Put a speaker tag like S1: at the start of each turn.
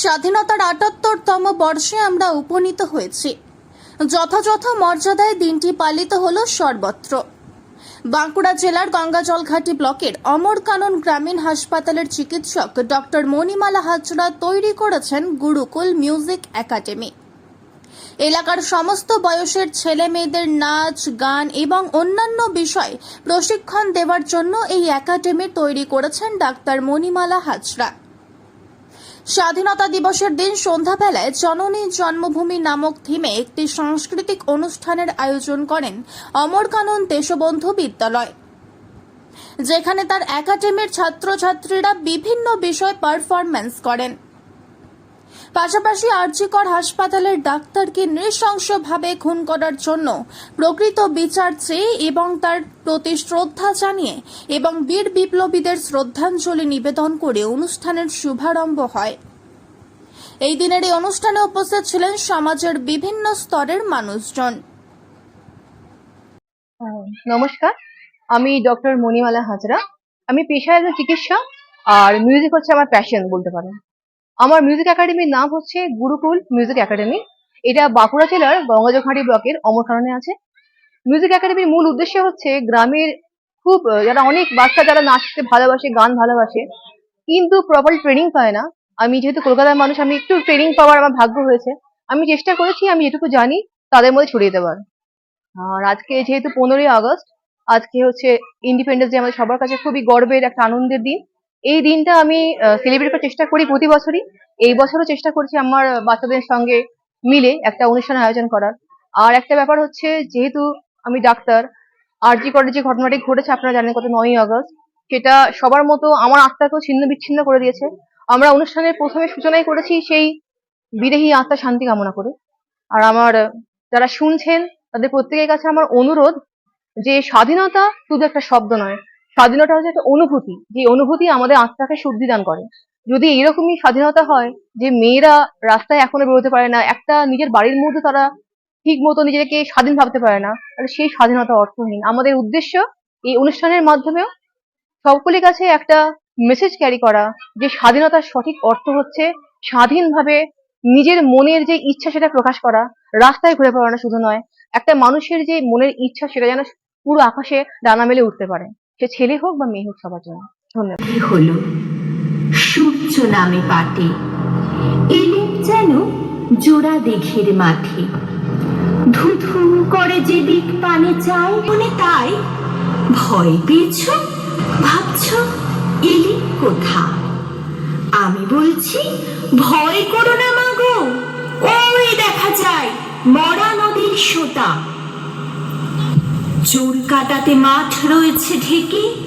S1: স্বাধীনতার আটাত্তরতম বর্ষে আমরা উপনীত হয়েছি। যথাযথ মর্যাদায় দিনটি পালিত হল সর্বত্র। বাঁকুড়া জেলার গঙ্গাজলঘাটি ব্লকের অমরকানন গ্রামীণ হাসপাতালের চিকিৎসক ডক্টর মণিমালা হাজরা তৈরি করেছেন গুরুকুল মিউজিক একাডেমি। এলাকার সমস্ত বয়সের ছেলে মেয়েদের নাচ, গান এবং অন্যান্য বিষয় প্রশিক্ষণ দেওয়ার জন্য এই একাডেমি তৈরি করেছেন ডাক্তার মণিমালা হাজরা। স্বাধীনতা দিবসের দিন সন্ধ্যাবেলায় জননী জন্মভূমি নামক থিমে একটি সাংস্কৃতিক অনুষ্ঠানের আয়োজন করেন অমরকানন দেশবন্ধু বিদ্যালয়, যেখানে তার একাডেমির ছাত্রছাত্রীরা বিভিন্ন বিষয় পারফরম্যান্স করেন। পাশাপাশি আরজিকর হাসপাতালের ডাক্তারকে নৃশংসভাবে খুন করার জন্য প্রকৃত বিচার চেয়ে এবং তার প্রতি শ্রদ্ধা জানিয়ে এবং বীর বিপ্লবীদের শ্রদ্ধাঞ্জলি নিবেদন করে অনুষ্ঠানের শুভারম্ভ হয়। এই দিনের এই অনুষ্ঠানে উপস্থিত ছিলেন সমাজের বিভিন্ন স্তরের মানুষজন।
S2: নমস্কার, আমি ডক্টর মণিমালা হাজরা। আমি পেশায় চিকিৎসা আর মিউজিক হচ্ছে আমার প্যাশন বলতে পারেন। আমার মিউজিক একাডেমির নাম হচ্ছে গুরুকুল মিউজিক একাডেমি এটা বাঁকুড়া জেলার গঙ্গাজোখাড়ি ব্লকের অমরখানে আছে। মিউজিক একাডেমির মূল উদ্দেশ্য হচ্ছে গ্রামের খুব যারা অনেক বাচ্চা যারা নাচতে ভালোবাসে, গান ভালোবাসে, কিন্তু প্রপার ট্রেনিং পায় না। আমি যেহেতু কলকাতার মানুষ, আমি একটু ট্রেনিং পাওয়ার আমার ভাগ্য হয়েছে। আমি চেষ্টা করেছি, আমি যেটুকু জানি, তাদের মধ্যে ছড়িয়ে দেওয়ার। আর আজকে যেহেতু পনেরোই আগস্ট, আজকে হচ্ছে ইন্ডিপেন্ডেন্স ডে আমাদের সবার কাছে খুবই গর্বের একটা আনন্দের দিন। এই দিনটা আমি সেলিব্রেট করার চেষ্টা করি প্রতি বছরই। এই বছরও চেষ্টা করছি আমার বাচ্চাদের সঙ্গে মিলে একটা অনুষ্ঠান আয়োজন করার। আর একটা ব্যাপার হচ্ছে, যেহেতু আমি ডাক্তার, আরজি করে যে ঘটনাটি ঘটেছে, আপনারা জানেন কত নয়ই আগস্ট, সেটা সবার মতো আমার আত্মাকেও ছিন্ন বিচ্ছিন্ন করে দিয়েছে। আমরা অনুষ্ঠানের প্রথমে সূচনাই করেছি সেই বিদেহী আত্মা শান্তি কামনা করে। আর আমার, যারা শুনছেন, তাদের প্রত্যেকের কাছে আমার অনুরোধ যে স্বাধীনতা শুধু একটা শব্দ নয় স্বাধীনতা হচ্ছে একটা অনুভূতি, যে অনুভূতি আমাদের আত্মাকে শুদ্ধি দান করে। যদি এরকমই স্বাধীনতা হয় যে মেয়েরা রাস্তায় এখনও বেরোতে পারে না, একটা নিজের বাড়ির মধ্যে তারা ঠিক মতো নিজেকে স্বাধীন ভাবতে পারে না, তাহলে সেই স্বাধীনতা অর্থহীন। আমাদের উদ্দেশ্য এই অনুষ্ঠানের মাধ্যমেও সকলের কাছে একটা মেসেজ ক্যারি করা, যে স্বাধীনতার সঠিক অর্থ হচ্ছে স্বাধীনভাবে নিজের মনের যে ইচ্ছা সেটা প্রকাশ করা, রাস্তায় ঘুরে বেড়ানো শুধু নয়, একটা মানুষের যে মনের ইচ্ছা সেটা যেন পুরো আকাশে ডানা মেলে উঠতে পারে। সে ছেলে হোক বা মেয়ে হোক সবার জন্য। ধন্যবাদ।
S3: হলো সূর্য নামে পাটে যেন জোড়া মাঠে। ধু ধু করে যে দিক পানে চাই মনে তাই। ভয় পেয়েছ? ভাবছ এলি কোথা? আমি বলছি, ভয় করো না মাগো ওই দেখা যায় মরা নদীর সোতা। চোর কাটাতে মাঠ রয়েছে ঢেকে।